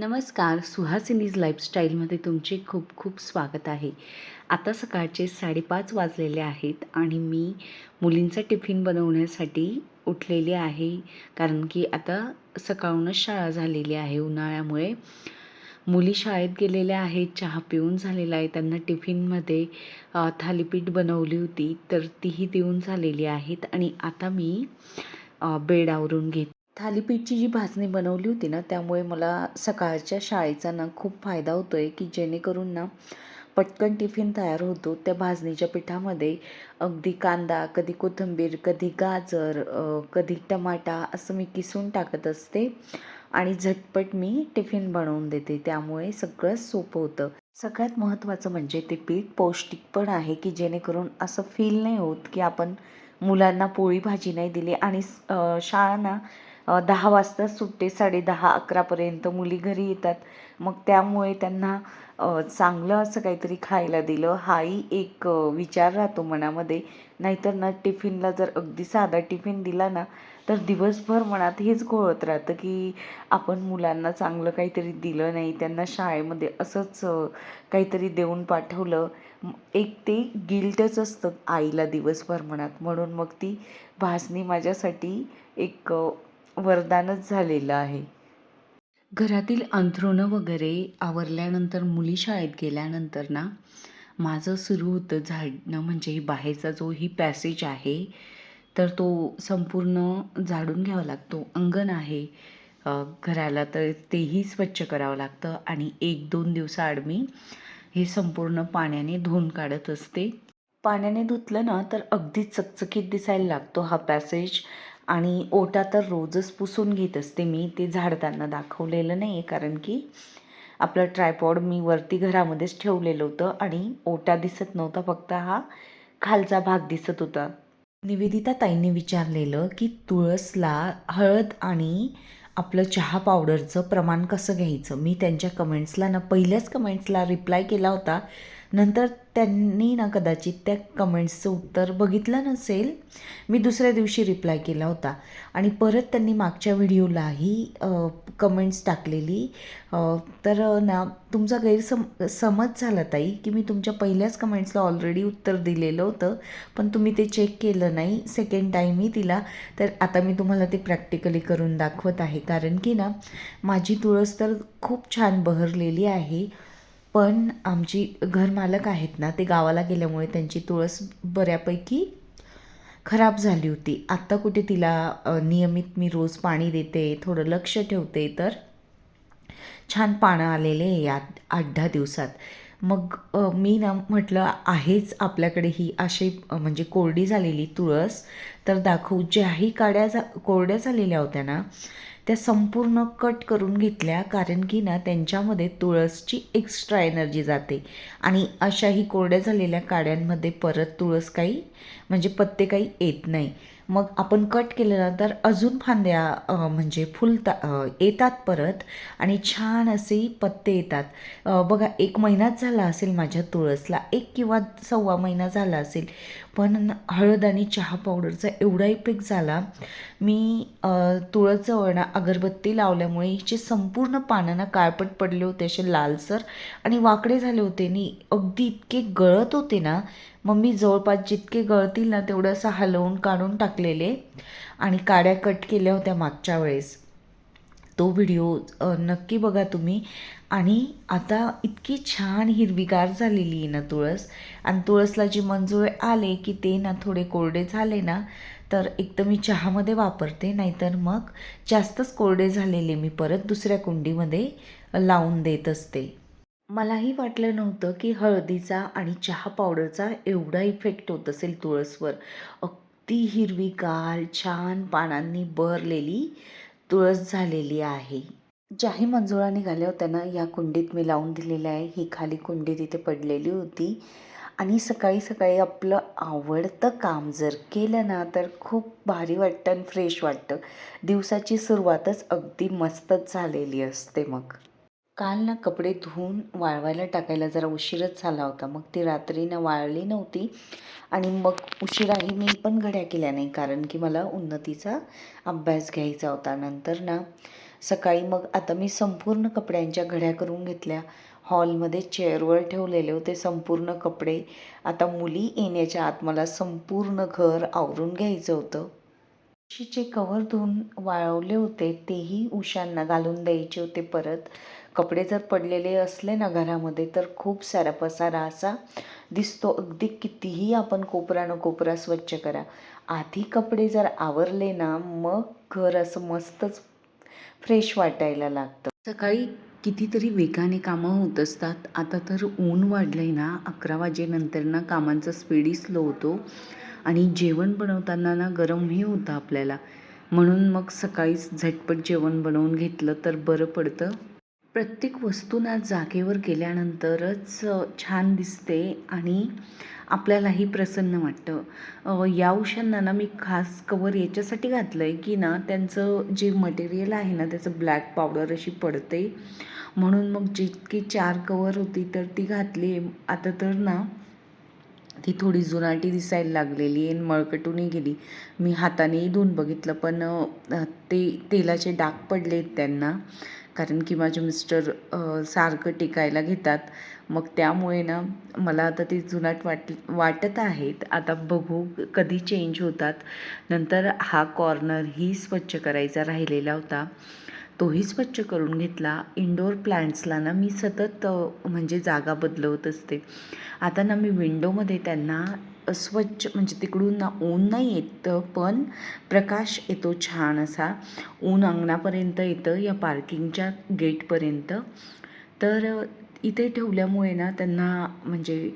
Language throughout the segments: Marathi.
नमस्कार. सुहासिनीज लाईफस्टाईलमध्ये तुमचे खूप खूप स्वागत आहे. आता सकाळचे साडेपाच वाजलेले आहेत आणि मी मुलींचा टिफिन बनवण्यासाठी उठलेली आहे. कारण की आता सकाळूनच शाळा झालेली आहे. उन्हाळ्यामुळे मुली शाळेत गेलेल्या आहेत. चहा पिऊन झालेला आहे. त्यांना टिफिनमध्ये थालीपीठ बनवली होती. तर तीही देऊन झालेली आहेत. आणि आता मी बेडावरून बेड आवरून घेत थालीपीठची जी भाजणी बनवली होती ना त्यामुळे मला सकाळच्या शाळेचा ना खूप फायदा होतो आहे की जेणेकरून ना पटकन टिफिन तयार होतो. त्या भाजणीच्या पिठामध्ये अगदी कांदा कधी कोथिंबीर कधी गाजर कधी टमाटा असं मी किसून टाकत असते आणि झटपट मी टिफिन बनवून देते. त्यामुळे सगळं सोपं होतं. सगळ्यात महत्त्वाचं म्हणजे ते पीठ पौष्टिक पण आहे की जेणेकरून असं फील नाही होत की आपण मुलांना पोळी भाजी नाही दिली आणि शाळांना ना दहा वाजता सुटते साडे दहा अकरापर्यंत मुली घरी येतात. मग त्यामुळे त्यांना चांगलं असं काहीतरी खायला दिलं. हाही एक विचार राहतो मनामध्ये. नाहीतर ना टिफिनला जर अगदी साधा टिफिन दिला ना तर दिवसभर मनात हेच घोळत राहतं की आपण मुलांना चांगलं काहीतरी दिलं नाही. त्यांना शाळेमध्ये असंच काहीतरी देऊन पाठवलं. एक ते गिल्टच असतं आईला दिवसभर मनात. म्हणून मग ती भासणी माझ्यासाठी एक वरदानच झालेलं आहे. घरातील अंथरुणं वगैरे आवरल्यानंतर मुली शाळेत गेल्यानंतर ना माझं सुरू होतं झाडणं. म्हणजे बाहेरचा जो ही पॅसेज आहे तर तो संपूर्ण झाडून घ्यावा लागतो. अंगण आहे घराला तर तेही स्वच्छ करावं लागतं. आणि एक दोन दिवसाआड मी हे संपूर्ण पाण्याने धुवून काढत असते. पाण्याने धुतलं ना तर अगदी चकचकीत दिसायला लागतो हा पॅसेज आणि ओटा तर रोजच पुसून घेत असते मी. ते झाडताना दाखवलेलं नाही आहे कारण की आपलं ट्रायपॉड मी वरती घरामध्येच ठेवलेलं होतं आणि ओटा दिसत नव्हता. फक्त हा खालचा भाग दिसत होता. निवेदिता ताईंनी विचारलेलं की तुळसला हळद आणि आपलं चहा पावडरचं प्रमाण कसं घ्यायचं? मी त्यांच्या कमेंट्सला ना पहिल्याच कमेंट्सला रिप्लाय केला होता. नंतर त्यांनी ना कदाचित त्या कमेंट्सचं उत्तर बघितलं नसेल मी दुसऱ्या दिवशी रिप्लाय केला होता. आणि परत त्यांनी मागच्या व्हिडिओलाही कमेंट्स टाकलेली. तर ना तुमचा गैरसम समज झाला ताई की मी तुमच्या पहिल्याच कमेंट्सला ऑलरेडी उत्तर दिलेलं होतं पण तुम्ही ते चेक केलं नाही सेकंड टाईमही दिला. तर आता मी तुम्हाला ते प्रॅक्टिकली करून दाखवत आहे. कारण की ना माझी तुळस तर खूप छान बहरलेली आहे. पण आमची घरमालक आहेत ना ते गावाला गेल्यामुळे त्यांची तुळस बऱ्यापैकी खराब झाली होती. आत्ता कुठे तिला नियमित मी रोज पाणी देते थोडं लक्ष ठेवते तर छान पानं आलेले आहे या आठ दहा दिवसात. मग मी ना म्हटलं आहेच आपल्याकडे ही अशी म्हणजे कोरडी झालेली तुळस. तर दाखवू ज्याही काड्या झा कोरड्या झालेल्या होत्या ना त्या संपूर्ण कट करून घेतल्या. कारण की ना त्यांच्यामध्ये तुळसची एक्स्ट्रा एनर्जी जाते. आणि अशाही कोरड्या झालेल्या काड्यांमध्ये परत तुळस काही म्हणजे पत्ते काही येत नाही. मग आपण कट केल्यानंतर अजून फांद्या म्हणजे फुलता येतात परत आणि छान असे पत्ते येतात. बघा एक महिनाच झाला असेल माझ्या तुळसला एक किंवा सव्वा महिना झाला असेल पण हळद आणि चहा पावडरचा एवढा इफेक्ट झाला. मी तुळसचं तुळस ना अगरबत्ती लावल्यामुळे हिचे संपूर्ण पानं ना काळपट पडले होते असे लालसर आणि वाकडे झाले होते. आणि अगदी इतके गळत होते ना मग मी जवळपास जितके गळतील ना तेवढं असं हलवून काढून टाकलेले आणि काड्या कट केल्या होत्या मागच्या वेळेस. तो व्हिडिओ नक्की बघा तुम्ही. आणि आता इतकी छान हिरवीगार झालेली आहे ना तुळस. आणि तुळसला जी मंजुळे आले की ते ना थोडे कोरडे झाले ना तर एक तर मी चहामध्ये वापरते नाहीतर मग जास्तच कोरडे झालेले मी परत दुसऱ्या कुंडीमध्ये लावून देत असते. मलाही वाटलं नव्हतं की हळदीचा आणि चहा पावडरचा एवढा इफेक्ट होत असेल तुळसवर. अगदी हिरवीगार छान पानांनी बहरलेली तुळस झालेली आहे. ज्याही मंजुळा निघाल्या होत्या ना या कुंडीत मी लावून दिलेलं आहे. ही खाली कुंडी तिथे पडलेली होती. आणि सकाळी सकाळी आपलं आवडतं काम जर केलं ना तर खूप भारी वाटतं आणि फ्रेश वाटतं. दिवसाची सुरुवातच अगदी मस्तच झालेली असते मग. काल ना कपडे धुवून वाळवायला टाकायला जरा उशीरच झाला होता. मग ती रात्रीनं वाळली नव्हती आणि मग उशिराही मी पण घड्या केल्या नाही कारण की मला उन्नतीचा अभ्यास घ्यायचा होता. नंतर ना सकाळी मग आता मी संपूर्ण कपड्यांच्या घड्या करून घेतल्या. हॉलमध्ये चेअरवर ठेवलेले होते संपूर्ण कपडे. आता मुली येण्याच्या आत मला संपूर्ण घर आवरून घ्यायचं होतं. उशीचे कवर धुवून वाळवले होते तेही उशांना घालून द्यायचे होते परत. कपडे जर पडलेले असले ना घरामध्ये तर खूप सारा पसारा असा दिसतो. अगदी कितीही आपण कोपरा न कोपरा स्वच्छ करा. आधी कपडे जर आवरले ना मग घर असं मस्तच फ्रेश वाटायला लागतं. सकाळी कितीतरी वेगाने कामं होत असतात. आता तर ऊन वाढलं आहे ना अकरा वाजेनंतर ना कामांचा स्पीडही स्लो होतो. आणि जेवण बनवताना ना गरमही होतं आपल्याला. म्हणून मग सकाळीच झटपट जेवण बनवून घेतलं तर बरं पडतं. प्रत्येक वस्तूंना जागेवर गेल्यानंतरच छान दिसते आणि आपल्यालाही प्रसन्न वाटतं. या उशांना ना मी खास कवर याच्यासाठी घातलं आहे की ना त्यांचं जे मटेरियल आहे ना त्याचं ब्लॅक पावडर अशी पडते. म्हणून मग जितकी चार कवर होती तर ती घातली. आता तर ना ती थोडी जुनाटी दिसायला लागलेली आहे मळकटूनही गेली. मी हातानेही धुवून बघितलं पण ते तेलाचे डाग पडले आहेत त्यांना. कारण की माझे मिस्टर सारखं टिकायला घेतात. मग त्यामुळे ना मला आता ते जुनाट वाट वाटत आहेत. आता बघू कधी चेंज होतात. नंतर हा कॉर्नरही स्वच्छ करायचा राहिलेला होता. तोही स्वच्छ करून घेतला. इंडोर प्लांट्सला ना मी सतत म्हणजे जागा बदलवत असते. आता ना मी विंडोमध्ये त्यांना स्वच्छ म्हणजे तिकडून ना ऊन नाही येतं पण प्रकाश येतो छान असा. ऊन अंगणापर्यंत येतं या पार्किंगच्या गेटपर्यंत. तर इथे ठेवल्यामुळे ना त्यांना म्हणजे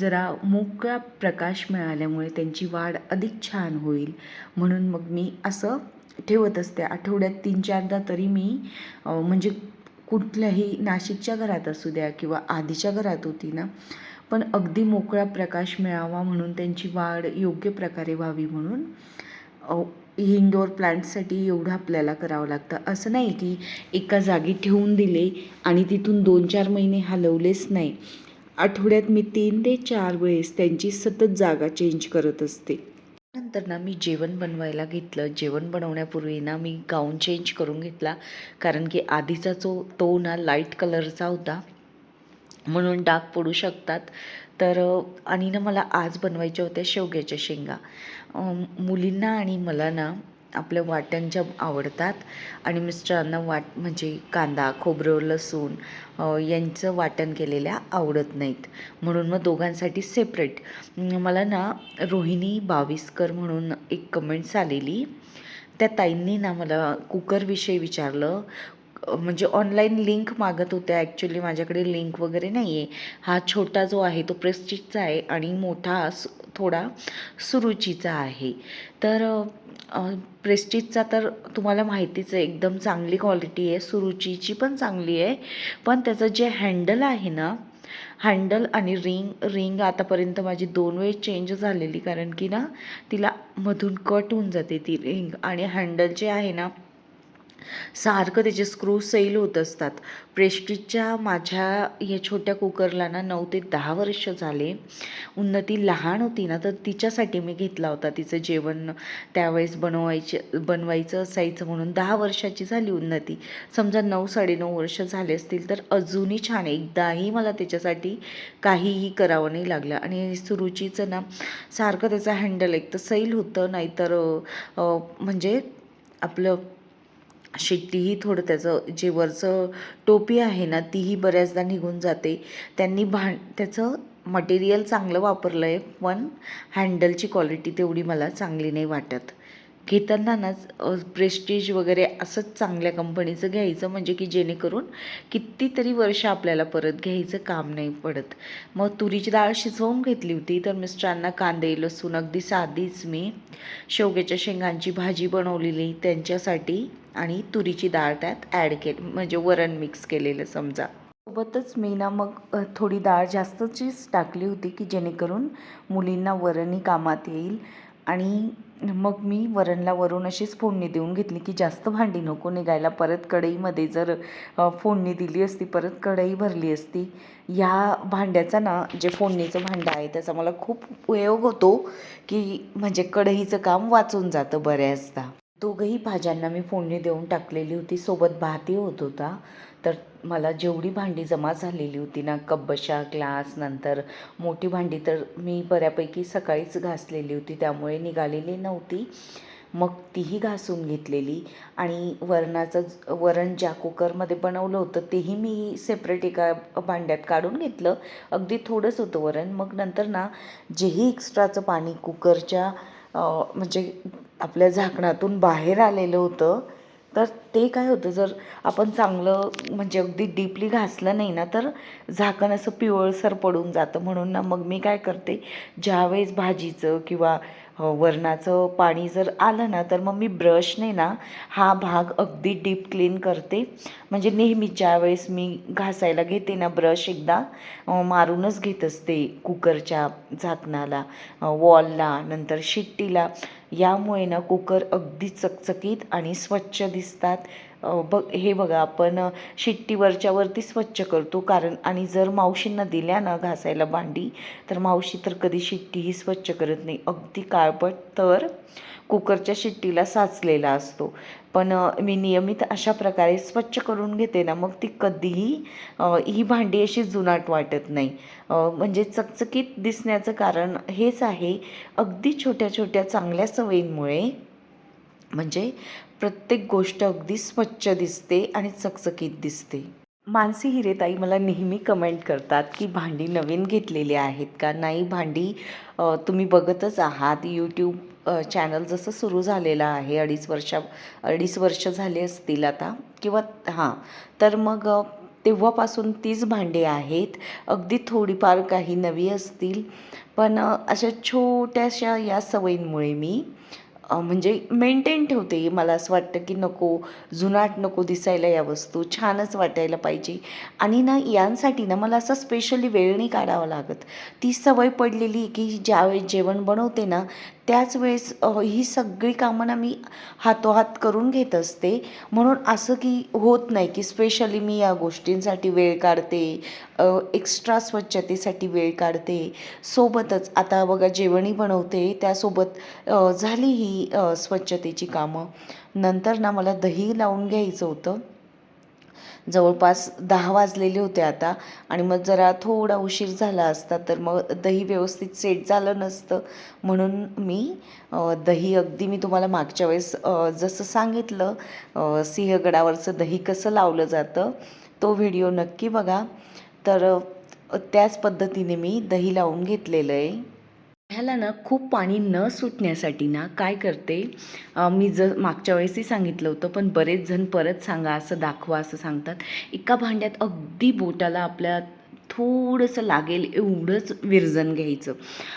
जरा मोकळा प्रकाश मिळाल्यामुळे त्यांची वाढ अधिक छान होईल. म्हणून मग मी असं ठेवत असते. आठवड्यात तीन चारदा तरी मी म्हणजे कुठल्याही नाशिकच्या घरात असू द्या किंवा आधीच्या घरात होती ना पण अगदी मोकळा प्रकाश मिळावा म्हणून त्यांची वाढ योग्य प्रकारे व्हावी म्हणून इनडोअर प्लांट्ससाठी एवढं आपल्याला करावं लागतं. असं नाही की एका जागी ठेवून दिले आणि तिथून दोन चार महिने हलवलेच नाही. आठवड्यात मी तीन ते चार वेळेस त्यांची सतत जागा चेंज करत असते. नंतर ना मी जेवण बनवायला घेतलं. जेवण बनवण्यापूर्वी ना मी गाऊन चेंज करून घेतला. कारण की आधीचा जो तो ना लाइट कलरचा होता म्हणून डाग पडू शकतात. तर आणि ना मला आज बनवायच्या होत्या शेवग्याच्या शेंगा. मुलींना आणि मला ना आपल्या वाटण ज्या आवडतात आणि मिस्टरांना वाट म्हणजे कांदा खोबरं लसूण यांचं वाटण केलेल्या आवडत नाहीत. म्हणून मग दोघांसाठी सेपरेट. मला ना रोहिणी बाविस्कर म्हणून एक कमेंट्स आलेली. त्या ताईंनी ना मला कुकरविषयी विचारलं. म्हणजे ऑनलाईन लिंक मागत होत्या. ॲक्च्युली माझ्याकडे लिंक वगैरे नाही आहे हा छोटा जो आहे तो प्रेस्टिजचा आहे आणि मोठा थोडा सुरुचीचा आहे. तर प्रेस्टिजचा तर तुम्हाला माहितीच आहे एकदम चांगली क्वालिटी आहे. सुरुचीची पण चांगली आहे. पण त्याचं जे हँडल आहे ना हँडल आणि रिंग रिंग आतापर्यंत माझी दोन वेळेस चेंज झालेली. कारण की ना तिला मधून कट होऊन जाते ती रिंग आणि हँडल जे आहे ना सारखं त्याचे स्क्रू सैल होत असतात. प्रेस्टिजच्या माझ्या या छोट्या कुकरला ना नऊ ते दहा वर्ष झाले. उन्नती लहान होती ना तर तिच्यासाठी मी घेतला होता. तिचं जेवण त्यावेळेस बनवायचे बनवायचं असायचं म्हणून दहा वर्षाची झाली उन्नती समजा नऊ साडेनऊ वर्ष झाले असतील तर अजूनही छान आहे. एकदाही मला त्याच्यासाठी काहीही करावं नाही लागलं. आणि सुरुचीचं ना सारखं त्याचं हँडल एक तर सैल होतं नाहीतर म्हणजे आपलं शिट्टीही थोडं त्याचं जे वरचं टोपी आहे ना तीही बऱ्याचदा निघून जाते. त्यांनी भां त्याचं मटेरियल चांगलं वापरलं आहे पण हँडलची क्वालिटी तेवढी मला चांगली नाही वाटत. घेतानाच ना प्रेस्टीज वगैरे असंच चांगल्या कंपनीचं घ्यायचं म्हणजे की जेणेकरून कितीतरी वर्ष आपल्याला परत घ्यायचं काम नाही पडत. मग तुरीची डाळ शिजवून घेतली होती तर मिस्टरांना कांदे लसूण अगदी साधीच मी शेवग्याच्या शेंगांची भाजी बनवलेली त्यांच्यासाठी आणि तुरीची डाळ त्यात ॲड केली म्हणजे वरण मिक्स केलेलं समजा. सोबतच मी ना मग थोडी डाळ जास्तचीच टाकली होती की जेणेकरून मुलींना वरणही कामात येईल. आणि मग मी वरणला वरून अशीच फोडणी देऊन घेतली की जास्त भांडी नको निघायला परत कढईमध्ये जर फोडणी दिली असती परत कढई भरली असती ह्या भांड्याचा ना जे फोडणीचं भांडं आहे त्याचा मला खूप उपयोग होतो की म्हणजे कढईचं काम वाचून जातं बऱ्याचदा. दोघंही भाज्यांना मी फोडणी देऊन टाकलेली होती सोबत भातही होत होता. तर मला जेवढी भांडी जमा झालेली होती ना कब्बशा ग्लास नंतर मोठी भांडी तर मी बऱ्यापैकी सकाळीच घासलेली होती त्यामुळे निघालेली नव्हती. मग तीही घासून घेतलेली आणि वरणाचं ज- वरण ज्या कुकरमध्ये बनवलं होतं तेही मी सेपरेट एका भांड्यात काढून घेतलं. अगदी थोडंच होतं वरण. मग नंतर ना जेही एक्स्ट्राचं पाणी कुकरच्या म्हणजे आपल्या झाकणातून बाहेर आलेलं होतं. तर ते काय होतं जर आपण चांगलं म्हणजे अगदी डीपली घासलं नाही ना तर झाकण असं पिवळसर पडून जातं. म्हणून ना मग मी काय करते ज्यावेळेस भाजीचं किंवा वरणाचं पाणी जर आलं ना तर मग मी ब्रशने ना हा भाग अगदी डीप क्लीन करते. म्हणजे नेहमी ज्यावेळेस मी घासायला घेते ना ब्रश एकदा मारूनच घेत असते कुकरच्या झाकणाला वॉलला नंतर शिट्टीला. यामुळे ना कुकर अगदी चकचकीत आणि स्वच्छ दिसतात. बघ हे बघा आपण शिट्टीवरच्यावरती शिट्टीवरच्या वरती स्वच्छ करतो. कारण आणि जर मावशींना दिल्या ना घासायला भांडी तर मावशी तर कधी शिट्टीही स्वच्छ करत नाही. अगदी काळपट तर कुकरच्या शिट्टीला साचलेला असतो. पण मी नियमित अशा प्रकारे स्वच्छ करून घेते ना मग ती कधीही ही भांडी अशी जुनाट वाटत नाही. म्हणजे चकचकीत दिसण्याचं कारण हेच आहे अगदी छोट्या छोट्या चांगल्या सवयींमुळे म्हणजे प्रत्येक गोष्ट अगदी स्वच्छ दिसते आणि चकचकीत दिसते. मानसी हिरेताई मला नेहमी कमेंट करतात की भांडी नवीन घेतलेली आहेत का? नाही भांडी तुम्ही बघतच आहात यूट्यूब चॅनल जसं सुरू झालेलं आहे अडीच वर्षा अडीच वर्ष झाले असतील आता किंवा हां. तर मग तेव्हापासून तीच भांडी आहेत. अगदी थोडीफार काही नवी असतील. पण अशा छोट्याशा या सवयींमुळे मी म्हणजे मेंटेन ठेवते. मला असं वाटतं की नको जुनाट नको दिसायला या वस्तू. छानच वाटायला पाहिजे. आणि ना यांसाठी ना मला असं स्पेशली वेळ नाही काढावा लागत. ती सवय पडलेली की ज्यावेळेस जेवण बनवते ना त्याच वेळेस ही सगळी कामं ना मी हातोहात करून घेत असते. म्हणून असं की होत नाही की स्पेशली मी या गोष्टींसाठी वेळ काढते एक्स्ट्रा स्वच्छतेसाठी वेळ काढते. सोबतच आता बघा जेवणी बनवते त्यासोबत झाली ही स्वच्छतेची कामं. नंतर ना मला दही लावून घ्यायचं होतं. जवळपास दहा वाजलेले होते आता आणि मग जरा थोडा उशीर झाला असता तर मग दही व्यवस्थित सेट झालं नसतं. म्हणून मी दही अगदी मी तुम्हाला मागच्या वेळेस जसं सांगितलं सिंहगडावरचं दही कसं लावलं जातं तो व्हिडिओ नक्की बघा. तर त्याच पद्धतीने मी दही लावून घेतलेलं आहे. ह्याला ना खूप पाणी न सुटण्यासाठी ना काय करते? मी जर मागच्या वेळेसही सांगितलं होतं पण बरेच जण परत सांगा असं दाखवा असं सांगतात. एका भांड्यात अगदी बोटाला आपल्या थोडंसं लागेल एवढंच विरजण घ्यायचं.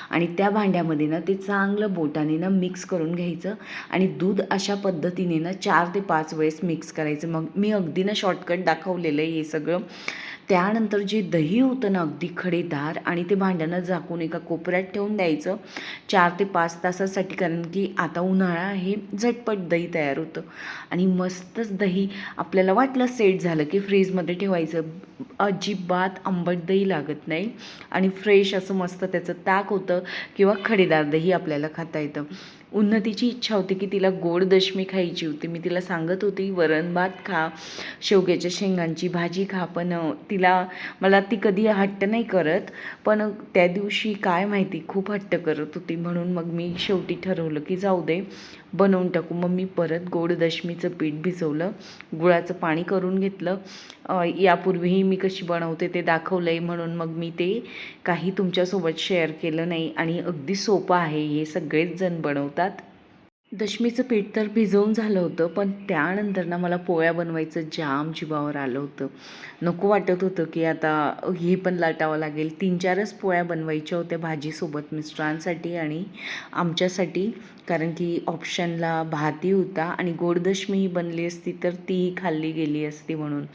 आणि त्या भांड्यामध्ये ना ते चांगलं बोटाने ना मिक्स करून घ्यायचं. आणि दूध अशा पद्धतीने ना चार ते पाच वेळेस मिक्स करायचं. मग मी अगदी ना शॉर्टकट दाखवलेलं आहे हे सगळं. त्यानंतर जे दही होतं ना अगदी खडेदार आणि ते भांड्यानं झाकून एका कोपऱ्यात ठेवून द्यायचं. चार ते पाच तासासाठी कारण की आता उन्हाळा आहे झटपट दही तयार होतं. आणि मस्तच दही आपल्याला वाटलं सेट झालं की फ्रीजमध्ये ठेवायचं. अजिबात आंबट दही लागत नाही आणि फ्रेश असं मस्त त्याचं ताक होतं किंवा खडेदार दही आपल्याला खाता येतं. उन्नतीची इच्छा होती की तिला गोड दशमी खायची होती. मी तिला सांगत होती वरण भात खा शेवग्याच्या शेंगांची भाजी खा. पण तिला मला ती कधी हट्ट नाही करत. पण त्या दिवशी काय माहिती खूप हट्ट करत होती. म्हणून मग मी शेवटी ठरवलं की जाऊ दे बनवून टाकू. मग मी परत गोड दशमीचं पीठ भिजवलं गुळाचं पाणी करून घेतलं. यापूर्वीही मी कशी बनवते ते दाखवलं आहे म्हणून मग मी ते काही तुमच्यासोबत शेअर केलं नाही. आणि अगदी सोपं आहे. हे सगळेच जण बनवतात. दशमीचं पीठ तर भिजवून झालं होतं पण त्यानंतर ना मला पोळ्या बनवायचं जाम जीवावर आलं होतं. नको वाटत होतं की आता ही पण लाटावं लागेल. तीन चारच पोळ्या बनवायच्या होत्या भाजीसोबत मिस्टरांसाठी आणि आमच्यासाठी कारण की ऑप्शनला भातही होता आणि गोडदशमीही बनली असती तर तीही खाल्ली गेली असती म्हणून.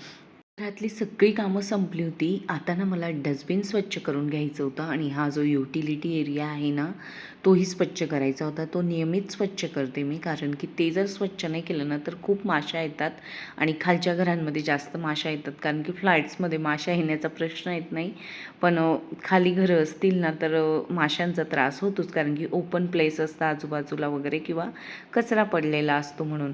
घरातली सगळी कामं संपली होती. आता ना मला डस्टबिन स्वच्छ करून घ्यायचं होतं आणि हा जो युटिलिटी एरिया आहे ना तोही स्वच्छ करायचा होता. तो नियमित स्वच्छ करते मी कारण की ते जर स्वच्छ नाही केलं ना तर खूप माशा येतात आणि खालच्या घरांमध्ये जास्त माशा येतात. कारण की फ्लॅट्समध्ये माशा येण्याचा प्रश्न येत नाही. पण खाली घरं असतील ना तर माशांचा त्रास होतोच. कारण की ओपन प्लेस असतं आजूबाजूला वगैरे किंवा कचरा पडलेला असतो म्हणून.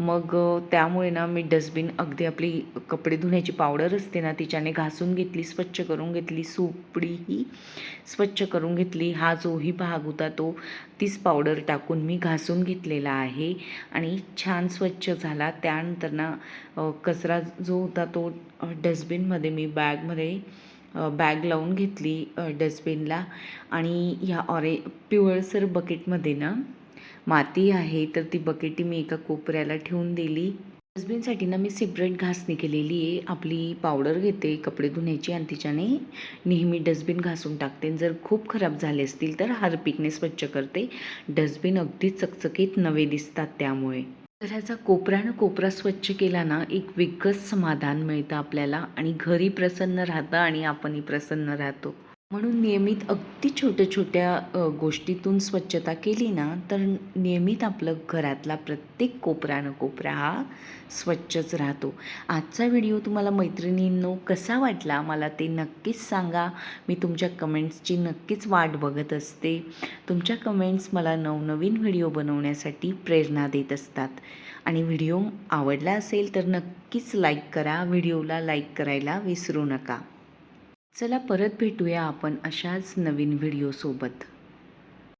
मग त्यामुळे ना मी डस्टबिन अगदी आपली कपडे धुण्याची पावडर असते ना तिच्याने घासून घेतली स्वच्छ करून घेतली सुपडीही स्वच्छ करून घेतली. हा जोही भाग होता तो तीच पावडर टाकून मी घासून घेतलेला आहे. आणि छान स्वच्छ झाला. त्यानंतर ना कचरा जो होता तो डस्टबिनमध्ये मी बॅगमध्ये बॅग लावून घेतली डस्टबिनला. आणि ह्या ऑरे पिवळसर बकेटमध्ये ना माती आहे तर ती बकेटी मी एका कोपऱ्याला ठेवून दिली. डस्टबिनसाठी ना मी सेपरेट घासणी केलेली आहे. आपली पावडर घेते कपडे धुण्याची आणि तिच्याने नेहमी डस्टबिन घासून टाकते. जर खूप खराब झाले असतील तर हार्पिकने स्वच्छ करते. डस्टबिन अगदी चकचकीत नवे दिसतात त्यामुळे. घराचा कोपरा न कोपरा स्वच्छ केला ना एक वेगळंच समाधान मिळतं आपल्याला. आणि घरी प्रसन्न राहतं आणि आपणही प्रसन्न राहतो. म्हणून नियमित अगदी छोट्या छोट्या गोष्टीतून स्वच्छता केली ना तर नियमित आपलं घरातला प्रत्येक कोपरा न कोपरा हा स्वच्छच राहतो. आजचा व्हिडिओ तुम्हाला मैत्रिणींनो कसा वाटला मला ते नक्कीच सांगा. मी तुमच्या कमेंट्सची नक्कीच वाट बघत असते. तुमच्या कमेंट्स मला नवनवीन व्हिडिओ बनवण्यासाठी प्रेरणा देत असतात. आणि व्हिडिओ आवडला असेल तर नक्कीच लाईक करा. व्हिडिओला लाईक करायला विसरू नका. चला परत भेटूया आपण अशाच नवीन व्हिडिओसोबत